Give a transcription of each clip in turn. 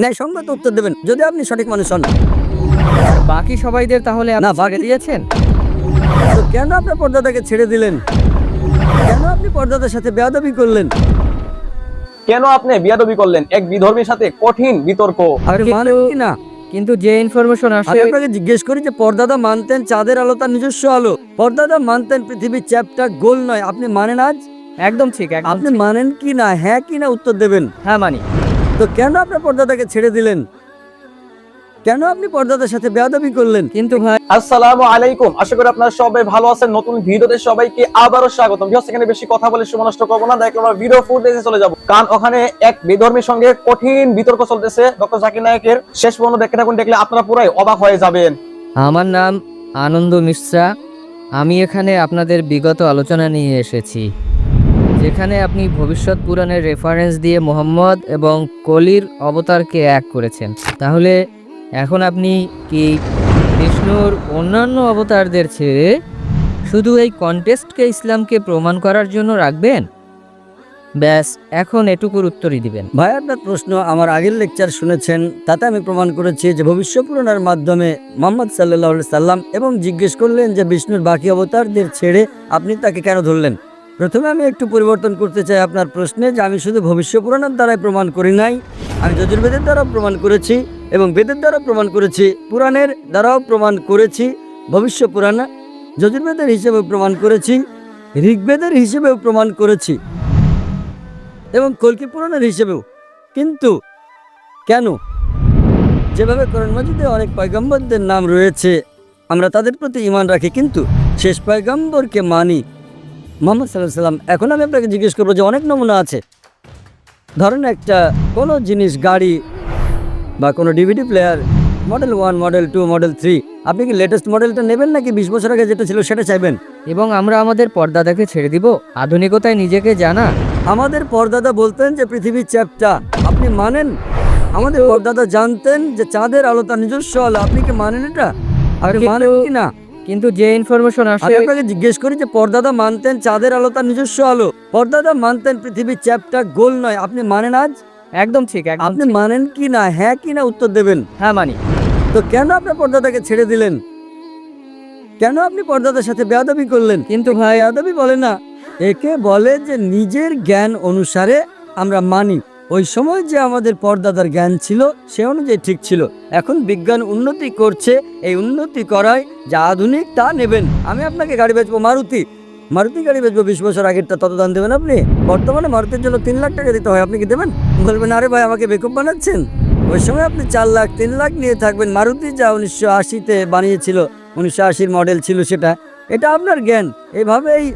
ন্যায় সঙ্গত উত্তর দেবেন যদি আপনি সঠিক মানুষ হন বাকি সবাইদের তাহলে না, দিয়েছেন? তো কেন পর্দাটাকে ছেড়ে দিলেন? কেন আপনি পর্দাদের সাথে বেয়াদবি করলেন? কেন আপনি বিয়াদবি করলেন? এক বিধর্মীর সাথে কঠিন বিতর্ক। আর মানে কি না? কিন্তু যে ইনফরমেশন আসে আপনাকে জিজ্ঞেস করি যে পর্দাদা মানতেন চাঁদের আলো তার নিজস্ব আলো? পর্দাদা মানতেন পৃথিবীর চ্যাপটা গোল নয়। আপনি মানেন আজ? একদম ঠিক আপনি মানেন কি না? হ্যাঁ কি না? উত্তর দেবেন। হ্যাঁ মানি। তো কেন আপনার পর্দাদাকে ছেড়ে দিলেন? কেন আপনি পর্দাদার সাথে বেয়াদবি করলেন? কিন্তু ভাই আসসালামু আলাইকুম। আশা করি আপনারা সবাই ভালো আছেন। নতুন ভিডিওতে সবাইকে আবারও স্বাগতম। ভিউয়ার্স এখানে বেশি কথা বলে সময় নষ্ট করব না। দেখলাম আমরা ভিডিও ফুটেজে চলে যাব। কারণ ওখানে এক বিধর্মীর সঙ্গে কঠিন বিতর্ক চলতেছে। ডক্টর জাকির নায়কের শেষ পর্যন্ত দেখতে থাকুন। দেখলে আপনারা পুরাই অবাক হয়ে যাবেন। আমার নাম আনন্দ মিশ্রা। আমি এখানে আপনাদের বিগত আলোচনা নিয়ে এসেছি। যেখানে আপনি ভবিষ্যৎ পুরাণের রেফারেন্স দিয়ে মোহাম্মদ এবং কলির অবতারকে এক করেছেন। তাহলে এখন আপনি কি বিষ্ণুর অন্যান্য অবতারদের ছেড়ে শুধু এই কন্টেস্টকে ইসলামকে প্রমাণ করার জন্য রাখবেন? ব্যাস, এখন এটুকুর উত্তরই দিবেন। ভাই, আপনার প্রশ্ন আমার আগের লেকচার শুনেছেন, তাতে আমি প্রমাণ করেছি যে ভবিষ্য পুরাণের মাধ্যমে মোহাম্মদ সাল্লাহ সাল্লাম এবং জিজ্ঞেস করলেন যে বিষ্ণুর বাকি অবতারদের ছেড়ে আপনি তাকে কেন ধরলেন? প্রথমে আমি একটু পরিবর্তন করতে চাই আপনার প্রশ্নে যে আমি শুধু ভবিষ্য পুরাণের দ্বারাই প্রমাণ করি নাই, আমি যজুর্বেদের দ্বারাও প্রমাণ করেছি এবং বেদের দ্বারাও প্রমাণ করেছি, পুরাণের দ্বারাও প্রমাণ করেছি ভবিষ্য পুরাণ যজুর্বেদের হিসেবেও প্রমাণ করেছি, ঋগ্বেদের হিসেবেও প্রমাণ করেছি এবং কল্কি পুরাণের হিসেবেও। কিন্তু কেন? যেভাবে কোরআন মজিদে অনেক পয়গম্বরদের নাম রয়েছে, আমরা তাদের প্রতি ইমান রাখি, কিন্তু শেষ পয়গম্বরকে মানি মোহাম্মদ সাল্লাহ সাল্লাম এখন আমি আপনাকে জিজ্ঞেস করব যে অনেক নমুনা আছে। ধরেন একটা কোনো জিনিস গাড়ি বা কোনো DVD player model one model two model three আপনি কি লেটেস্ট মডেলটা নেবেন নাকি বিশ বছর আগে যেটা ছিল সেটা চাইবেন? এবং আমরা আমাদের পর্দাদাকে ছেড়ে দিব আধুনিকতায় নিজেকে জানা। আমাদের পর্দাদা বলতেন যে পৃথিবীর চ্যাপটা আপনি মানেন? আমাদের পরদাদা জানতেন যে চাঁদের আলো তার নিজস্ব আলো আপনি কি মানেন এটা? আপনি মানেন কি না? কিন্তু যে ইনফরমেশন আসে আমি আপনাকে জিজ্ঞেস করি যে পর্দাদা মানতেন চাঁদের আলো তার নিজস্ব আলো। পর্দাদা মানতেন পৃথিবীর চ্যাপটা গোল নয়। আপনি মানেন আজ? একদম ঠিক আপনি মানেন কি না হ্যাঁ কি না উত্তর দেবেন? হ্যাঁ মানি। তো কেন আপনার পর্দাদাকে ছেড়ে দিলেন? কেন আপনি পর্দাদার সাথে বেয়াদবি করলেন? কিন্তু ভাই বেয়াদবি বলে না। একে বলে যে নিজের জ্ঞান অনুসারে আমরা মানি। ওই সময় যে আমাদের পর্দাদার জ্ঞান ছিল, সে অনুযায়ী ঠিক ছিল। এখন বিজ্ঞান উন্নতি করছে, এই উন্নতি করায় যা আধুনিক তা নেবেন। আমি আপনাকে গাড়ি বেচবো মারুতি। মারুতি গাড়ি বেচবো বিশ বছর আগেরটা তত দান দেবেন আপনি? বর্তমানে মারুতির জন্য তিন লাখ টাকা দিতে হয়, আপনি কি দেবেন? বলবেন, আরে ভাই, আমাকে বেকুব বানাচ্ছেন? ওই সময় আপনি চার লাখ, তিন লাখ নিয়ে থাকবেন। মারুতি যা উনিশশো আশিতে বানিয়েছিল, উনিশশো আশির মডেল ছিল সেটা, এটা আপনার জ্ঞান। এইভাবেই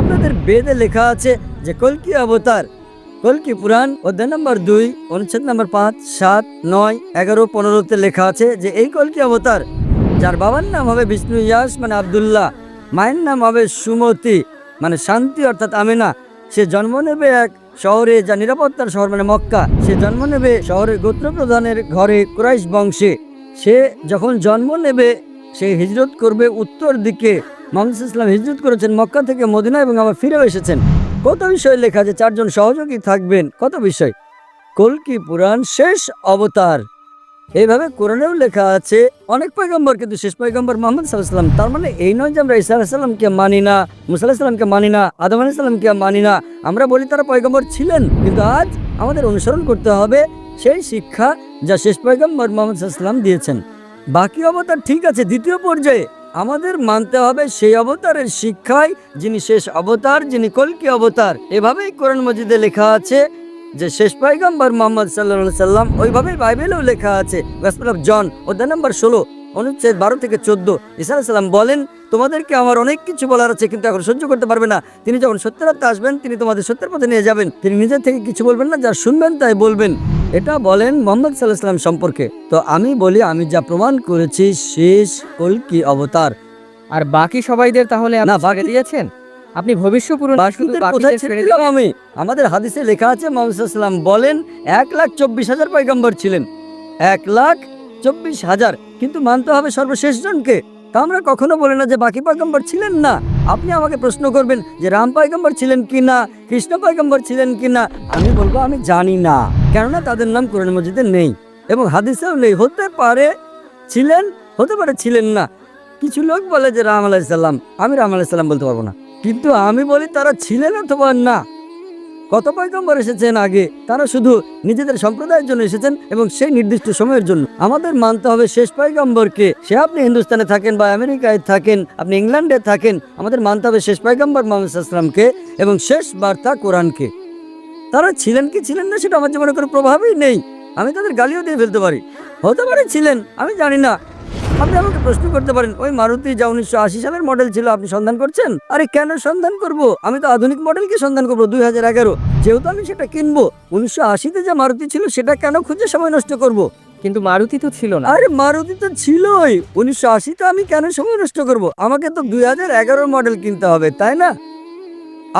আপনাদের বেদে লেখা আছে যে, কলকি অবতার কলকি পুরাণ? অধ্যায় নম্বর দুই, অনুচ্ছেদ নম্বর পাঁচ, সাত, নয়, এগারো, পনেরোতে লেখা আছে যে এই কলকি অবতার? যার বাবার নাম হবে বিষ্ণু ইয়াস মানে আবদুল্লাহ। মায়ের নাম হবে সুমতি মানে শান্তি, অর্থাৎ আমেনা। সে জন্ম নেবে এক শহরে যা নিরাপত্তার শহর মানে মক্কা। সে জন্ম নেবে শহরের গোত্র প্রধানের ঘরে কুরাইশ বংশে। সে যখন জন্ম নেবে, সে হিজরত করবে উত্তর দিকে। মোহাম্মদ ইসলাম হিজরত করেছেন মক্কা থেকে মদিনা এবং আবার ফিরেও এসেছেন। কত বিষয় লেখা আছে, চারজন সহযোগী থাকবেন। কত বিষয়? কলকি পুরাণ? শেষ অবতার। এইভাবে কোরআনেও লেখা আছে, অনেক পয়গম্বর, কিন্তু শেষ পয়গম্বর মোহাম্মদ সাল্লাম তার মানে এই নয় যে আমরা ইসা আলাহিসাল্লামকে মানি না, মুসা আলাহিসাল্লামকে মানি না, আদম আলাহিসাল্লামকে মানি না। আমরা বলি তারা পয়গম্বর ছিলেন, কিন্তু আজ আমাদের অনুসরণ করতে হবে সেই শিক্ষা যা শেষ পয়গম্বর মোহাম্মদ সাল্লাম দিয়েছেন। বাকি অবতার ঠিক আছে, দ্বিতীয় পর্যায়ে। আমাদের মানতে হবে সেই অবতারের শিক্ষায় যিনি শেষ অবতার, যিনি কলকি অবতার। এভাবেই কোরআন মজিদে লেখা আছে যে শেষ পয়গম্বর মোহাম্মদ সাল্লা সাল্লাম ওইভাবেই বাইবেলেও লেখা আছে। অফ জন অধ্যায় নম্বর ষোলো, অনুচ্ছেদ বারো থেকে চোদ্দ। ইসা সাল্লাম বলেন, তোমাদেরকে আমার অনেক কিছু বলার আছে, কিন্তু এখন সহ্য করতে পারবে না। তিনি যখন সত্যের আসবেন, তিনি তোমাদের সত্যের পথে নিয়ে যাবেন। তিনি নিজের থেকে কিছু বলবেন না, যা শুনবেন তাই বলবেন। এটা বলেন মোহাম্মদ সাল্লাহ সাল্লাম সম্পর্কে। তো আমি বলি আমি যা প্রমাণ করেছি শেষ কলকি অবতার। আর বাকি সবাইদের তাহলে না, ছেড়ে দিয়েছেন? আপনি ভবিষ্য পুরো বাকিদের কোথায় ছেড়ে দিলাম আমি? আমাদের হাদিসে লেখা আছে মোহাম্মদ বলেন এক লাখ চব্বিশ হাজার পয়গম্বর ছিলেন। এক লাখ চব্বিশ হাজার। কিন্তু মানতে হবে সর্বশেষ জনকে। তা আমরা কখনো বলি না যে বাকি পয়গম্বর ছিলেন না। আপনি আমাকে প্রশ্ন করবেন যে রাম পয়গম্বর ছিলেন কি না কৃষ্ণ পয়গম্বর ছিলেন কি না আমি বলব আমি জানি না। কেননা তাদের নাম কোরআন মসজিদে নেই এবং হাদিসেও নেই। হতে পারে ছিলেন, হতে পারে ছিলেন না। কিছু লোক বলে যে রাম আলাইসাল্লাম আমি রাম আলাইসাল্লাম বলতে পারব না। কিন্তু আমি বলি তারা ছিলেন অথবা না। কত পয়গম্বর এসেছেন আগে। তারা শুধু নিজেদের সম্প্রদায়ের জন্য এসেছেন এবং সেই নির্দিষ্ট সময়ের জন্য। আমাদের মানতে হবে শেষ পয়গম্বরকে। সে আপনি হিন্দুস্তানে থাকেন বা আমেরিকায় থাকেন, আপনি ইংল্যান্ডে থাকেন, আমাদের মানতে হবে শেষ পয়গম্বর মোহাম্মদ আসলামকে এবং শেষ বার্তা কোরআনকে। তারা ছিলেন কি ছিলেন না সেটা আমার জীবনে কোনো প্রভাবই নেই। আমি তাদের গালিও দিয়ে ফেলতে পারি। হতে পারে ছিলেন, আমি জানি না। আপনি আমাকে প্রশ্ন করতে পারেন ওই মারুতি যা উনিশশো আশি সালের মডেল ছিল আপনি সন্ধান করছেন? আরে কেন সন্ধান করব? আমি তো আধুনিক মডেলকে সন্ধান করব দুই হাজার এগারো। যেহেতু আমি সেটা কিনবো উনিশশো আশিতে যে মারুতি ছিল সেটা কেন খুঁজে সময় নষ্ট করব। কিন্তু মারুতি তো ছিল না। আরে মারুতি তো ছিলই। উনিশশো আশিতে আমি কেন সময় নষ্ট করব। আমাকে তো দুই হাজার এগারোর মডেল কিনতে হবে তাই না?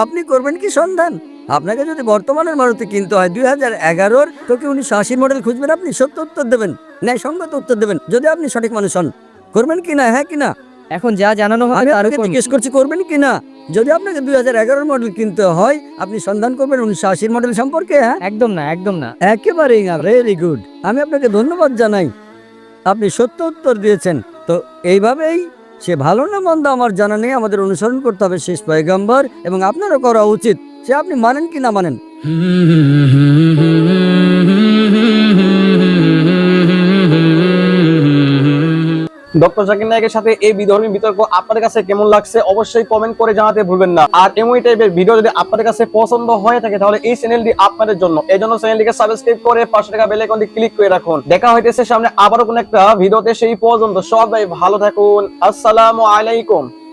আপনি করবেন কি সন্ধান? আপনাকে যদি বর্তমানের মারুতি কিনতে হয় দুই হাজার এগারোর তো কি উনিশশো আশির মডেল খুঁজবেন আপনি? সত্য উত্তর দেবেন। ন্যায়সঙ্গত উত্তর দেবেন। যদি আপনি সঠিক মানুষ হন করবেন কি না? হ্যাঁ কি না? এখন যা জানানো হবে আমি তার জিজ্ঞেস করছি করবেন কি না? যদি আপনাকে দুই হাজার এগারোর মডেল কিনতে হয় আপনি সন্ধান করবেন উনিশশো আশির মডেল সম্পর্কে হ্যাঁ? একদম না একদম না। একেবারেই না ভেরি গুড আমি আপনাকে ধন্যবাদ জানাই। আপনি সত্য উত্তর দিয়েছেন। তো এইভাবেই সে ভালো না মন্দ আমার জানা নেই আমাদের অনুসরণ করতে হবে শেষ পয়গাম্বর এবং আপনারও করা উচিত। সে আপনি মানেন কি না মানেন? ডক্টর জাকির নায়কের সাথে এই বিধর্মী বিতর্ক আপনাদের কাছে কেমন লাগছে অবশ্যই কমেন্ট করে জানাতে ভুলবেন না। আর এমন টাইপের ভিডিও যদি আপনাদের কাছে পছন্দ হয়ে থাকে, তাহলে এই চ্যানেলটি আপনাদের জন্য। এই জন্য চ্যানেলটিকে সাবস্ক্রাইব করে পাশে টাকা বেল আইকনটি ক্লিক করে রাখুন। দেখা হইতেছে সামনে আবারও কোন একটা ভিডিওতে সেই পর্যন্ত। সবাই ভালো থাকুন। আসসালামু আলাইকুম।